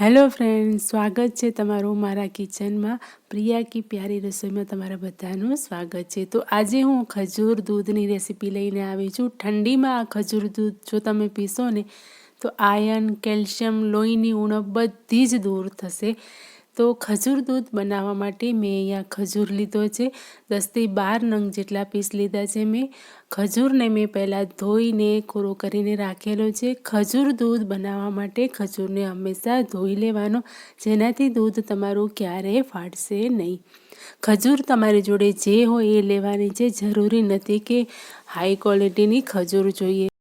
Hello friend સ્વાગત છે તમારું મારા કિચનમાં. પ્રિયા કી પ્યારી રસોઈમાં તમારા બધાનું સ્વાગત છે. તો આજે હું ખજૂર દૂધની રેસીપી લઈને આવી છું. ઠંડીમાં આ ખજૂર દૂધ જો તમે પીશો ને, તો આયર્ન કેલ્શિયમ, લોહીની ઉણપ બધી જ દૂર થશે. તો ખજૂર દૂધ બનાવવા માટે મેં અહીંયા ખજૂર લીધો છે. દસથી બાર નંગ જેટલા પીસ લીધા છે મેં. ખજૂરને મેં પહેલાં ધોઈને, કોરો કરીને રાખેલો છે. ખજૂર દૂધ બનાવવા માટે ખજૂરને હંમેશા ધોઈ લેવાનો. જેનાથી દૂધ તમારું ક્યારેય ફાટશે નહીં. ખજૂર તમારી જોડે જે હોય એ લેવાની છે. જરૂરી નથી કે હાઈ ક્વોલિટીની ખજૂર જોઈએ.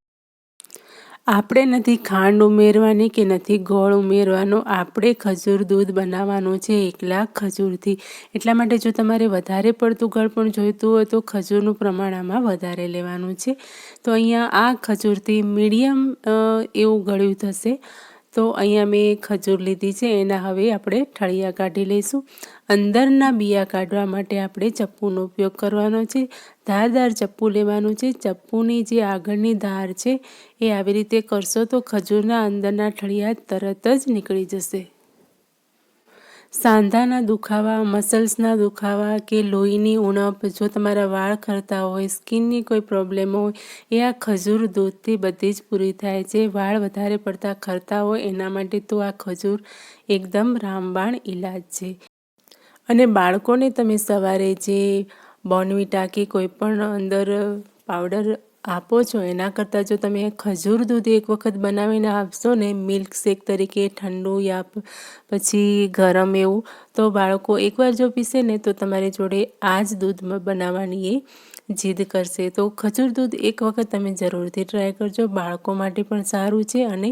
આપણે નથી ખાંડ ઉમેરવાની કે નથી ગોળ ઉમેરવાનો. આપણે ખજૂર દૂધ બનાવવાનું છે એકલા ખજૂરથી. એટલા માટે જો તમારે વધારે પડતું ગળ પણ જોઈતું હોય તો ખજૂરનું પ્રમાણ આમાં વધારે લેવાનું છે. તો અહીંયા આ ખજૂરથી મીડિયમ એવું ગળ્યું થશે. તો અહીંયા મેં ખજૂર લીધી છે, એના હવે આપણે ઠળિયા કાઢી લઈશું. અંદરના બિયા કાઢવા માટે આપણે ચપ્પુનો ઉપયોગ કરવાનો છે. ધારદાર ચપ્પુ લેવાનું છે. ચપ્પુની જે આગળની ધાર છે, એ આવી રીતે કરશો તો ખજૂરના અંદરના ઠળિયા તરત જ નીકળી જશે. સાંધાના દુખાવા, મસલ્સના દુખાવા કે લોહીની ઉણપ, જો તમારા વાળ ખરતા હોય, સ્કિનની કોઈ પ્રોબ્લેમ હોય, એ આ ખજૂર દૂધથી બધી જ પૂરી થાય. છે વાળ વધારે પડતા ખરતા હોય, એના માટે તો આ ખજૂર એકદમ રામબાણ ઈલાજ છે. અને બાળકોને તમે સવારે જે બોર્નવિટા કે કોઈ પણ અંદર પાવડર આપો છો. એના કરતાં જો તમે ખજૂર દૂધ એક વખત બનાવીને આપશો ને, મિલ્ક શેક તરીકે, ઠંડુ યા પછી ગરમ એવું, તો બાળકો એકવાર જો પીશે ને, તો તમારી જોડે આ જ દૂધ બનાવવાની એ જીદ કરશે. તો ખજૂર દૂધ એક વખત તમે જરૂરથી ટ્રાય કરજો. બાળકો માટે પણ સારું છે અને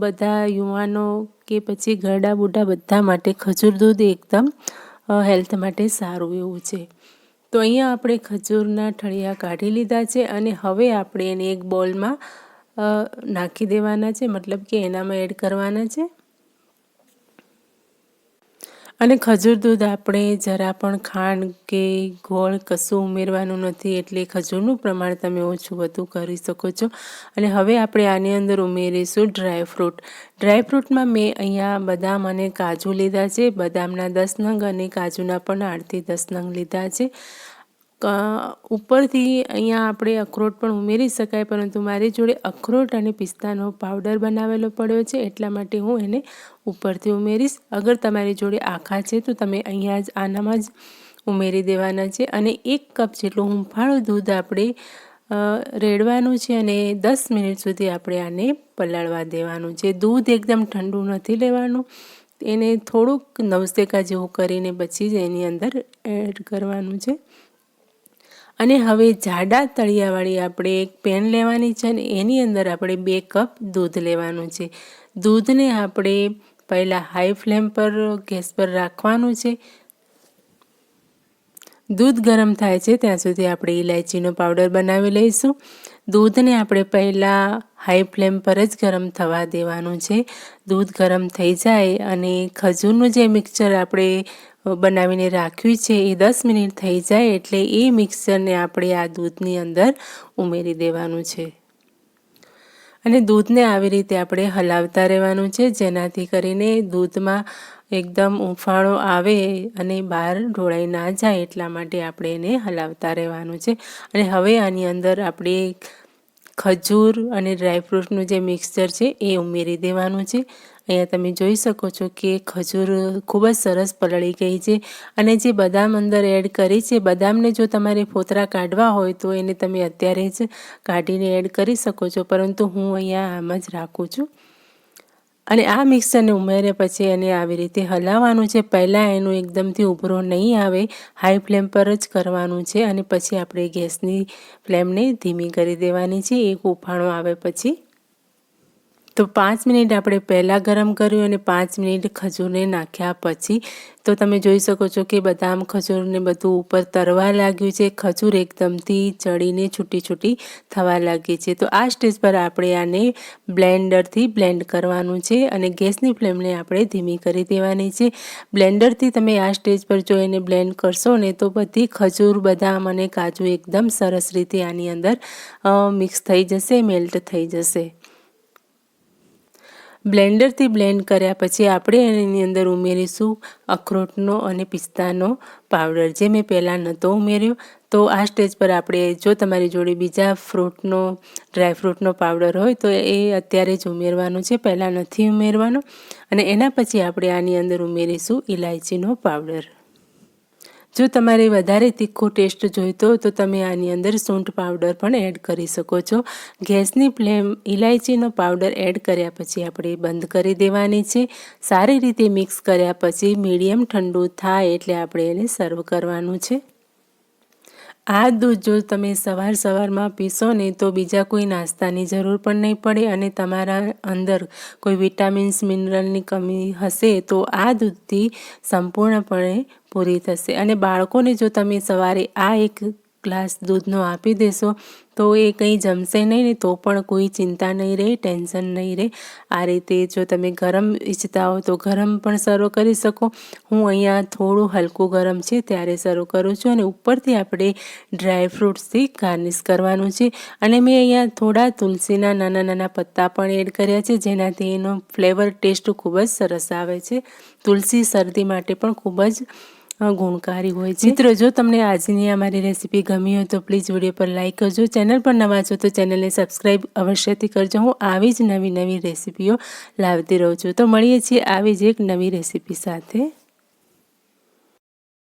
બધા યુવાનો કે પછી ઘરડા બુઢા બધા માટે ખજૂર દૂધ એકદમ હેલ્થ માટે સારું એવું છે. તો અહીંયા આપણે ખજૂરના ઠળિયા કાઢી લીધા છે અને હવે આપણે એને એક બોલમાં નાખી દેવાના છે, મતલબ કે એનામાં એડ કરવાના છે. અને ખજૂર દૂધ આપણે જરા પણ ખાંડ કે ગોળ કશું ઉમેરવાનું નથી, એટલે ખજૂરનું પ્રમાણ તમે ઓછું વધુ કરી શકો છો. અને હવે આપણે આની અંદર ઉમેરીશું ડ્રાયફ્રૂટ ડ્રાયફ્રૂટમાં મેં અહીંયા બદામ અને કાજુ લીધા છે. બદામના દસ નંગ અને કાજુના પણ આઠથી દસ નંગ લીધા છે. ઉપરથી અહીંયા આપણે અખરોટ પણ ઉમેરી શકાય, પરંતુ મારી જોડે અખરોટ અને પિસ્તાનો પાવડર બનાવેલો પડ્યો છે, એટલા માટે હું એને ઉપરથી ઉમેરીશ. અગર તમારી જોડે આખા છે, તો તમે અહીંયા જ આનામાં જ ઉમેરી દેવાના છે. અને એક કપ જેટલું હુંફાળું દૂધ આપણે રેડવાનું છે અને દસ મિનિટ સુધી આપણે આને પલાળવા દેવાનું છે. દૂધ એકદમ ઠંડુ નથી લેવાનું. એને થોડુંક નવસેકા જેવું કરીને પછી જ એની અંદર એડ કરવાનું છે. અને હવે જાડા તળિયાવાળી આપણે એક પેન લેવાની છે અને એની અંદર આપણે બે કપ દૂધ લેવાનું છે. દૂધને આપણે પહેલાં હાઈ ફ્લેમ પર ગેસ પર રાખવાનું છે. દૂધ ગરમ થાય છે ત્યાં સુધી આપણે ઇલાયચીનો પાવડર બનાવી લઈશું. દૂધને આપણે પહેલાં હાઈ ફ્લેમ પર જ ગરમ થવા દેવાનું છે. દૂધ ગરમ થઈ જાય અને ખજૂરનું જે મિક્સચર આપણે બનાવીને રાખ્યું છે. એ દસ મિનિટ થઈ જાય એટલે એ મિક્સરને આપણે આ દૂધની અંદર ઉમેરી દેવાનું છે. અને દૂધને આવી રીતે આપણે હલાવતા રહેવાનું છે, જેનાથી કરીને દૂધમાં એકદમ ઉફાળો આવે અને બહાર ઢોળાઈ ના જાય એટલા માટે આપણે એને હલાવતા રહેવાનું છે. અને હવે આની અંદર આપણે ખજૂર અને ડ્રાયફ્રૂટનું જે મિક્સચર છે, એ ઉમેરી દેવાનું છે. અહીંયા તમે જોઈ શકો છો કે ખજૂર ખૂબ જ સરસ પલળી ગઈ છે અને જે બદામ અંદર એડ કરી છે, બદામને જો તમારે ફોતરા કાઢવા હોય તો એને તમે અત્યારે જ કાઢીને એડ કરી શકો છો. પરંતુ હું અહીંયા આમ જ રાખું છું. અને આ મિક્સરને ઉમેર્યા પછી એને આવી રીતે હલાવવાનું છે. પહેલાં એનું એકદમથી ઉભરો નહીં આવે. હાઈ ફ્લેમ પર જ કરવાનું છે અને પછી આપણે ગેસની ફ્લેમને ધીમી કરી દેવાની છે. એક ઉફાણો આવે પછી તો પાંચ મિનિટ આપણે પહેલાં ગરમ કર્યું અને પાંચ મિનિટ ખજૂરને નાખ્યા પછી તો તમે જોઈ શકો છો કે બદામ ખજૂરને બધું ઉપર તરવા લાગ્યું છે. ખજૂર એકદમથી ચડીને છૂટી છૂટી થવા લાગી છે. તો આ સ્ટેજ પર આપણે આને બ્લેન્ડરથી બ્લેન્ડ કરવાનું છે અને ગેસની ફ્લેમને આપણે ધીમી કરી દેવાની છે. બ્લેન્ડરથી તમે આ સ્ટેજ પર જો એને બ્લેન્ડ કરશો ને તો બધી ખજૂર, બદામ અને કાજુ એકદમ સરસ રીતે આની અંદર મિક્સ થઈ જશે, મેલ્ટ થઈ જશે. બ્લેન્ડરથી બ્લેન્ડ કર્યા પછી આપણે એની અંદર ઉમેરીશું અખરોટનો અને પિસ્તાનો પાવડર. જે મેં પહેલાં નહોતો ઉમેર્યો, તો આ સ્ટેજ પર આપણે જો તમારી જોડે બીજા ફ્રૂટનો ડ્રાયફ્રૂટનો પાવડર હોય, તો એ અત્યારે જ ઉમેરવાનું છે. પહેલાં નથી ઉમેરવાનો. અને એના પછી આપણે આની અંદર ઉમેરીશું ઇલાયચીનો પાવડર. જો તમારે વધારે તીખો ટેસ્ટ જોઈતો તો તમે આની અંદર સૂંઠ પાવડર પણ એડ કરી શકો છો. ગેસની ફ્લેમ ઇલાયચીનો પાવડર એડ કર્યા પછી આપણે બંધ કરી દેવાની છે. સારી રીતે મિક્સ કર્યા પછી મીડિયમ ઠંડુ થાય એટલે આપણે એને સર્વ કરવાનું છે. આ દૂધ જો તમે સવાર સવારમાં પીશો ને તો બીજા કોઈ નાસ્તાની જરૂર પણ નહીં પડે અને તમારા અંદર કોઈ વિટામિન્સ, મિનરલની કમી હશે તો આ દૂધથી સંપૂર્ણપણે પૂરી થશે. અને બાળકોને જો તમે સવારે આ એક ગ્લાસ દૂધનો આપી દેશો. તો એ કંઈ જમશે નહીં ને તો પણ કોઈ ચિંતા નહીં રહે, ટેન્શન નહીં રહે. આ રીતે જો તમે ગરમ ઈચ્છતા હો તો ગરમ પણ સર્વ કરી શકો. હું અહીંયા થોડું હલકું ગરમ છે ત્યારે સર્વ કરું છું અને ઉપરથી આપણે ડ્રાય ફ્રૂટ્સથી ગાર્નિશ કરવાનું છે. અને મેં અહીંયા થોડા તુલસીના નાના નાના પત્તા પણ એડ કર્યા છે, જેનાથી એનો ફ્લેવર ટેસ્ટ ખૂબ જ સરસ આવે છે. તુલસી શરદી માટે પણ ખૂબ જ ગુણકારી હોય છે. મિત્રો, જો તમને આજની અમારી રેસીપી ગમી હોય તો પ્લીઝ વીડિયો પર લાઇક કરજો. ચેનલ પર નવા છો તો ચેનલને સબસ્ક્રાઈબ અવશ્યથી કરજો. હું આવી જ નવી નવી રેસીપીઓ લાવતી રહું છું. તો મળીએ છીએ આવી જ એક નવી રેસીપી સાથે.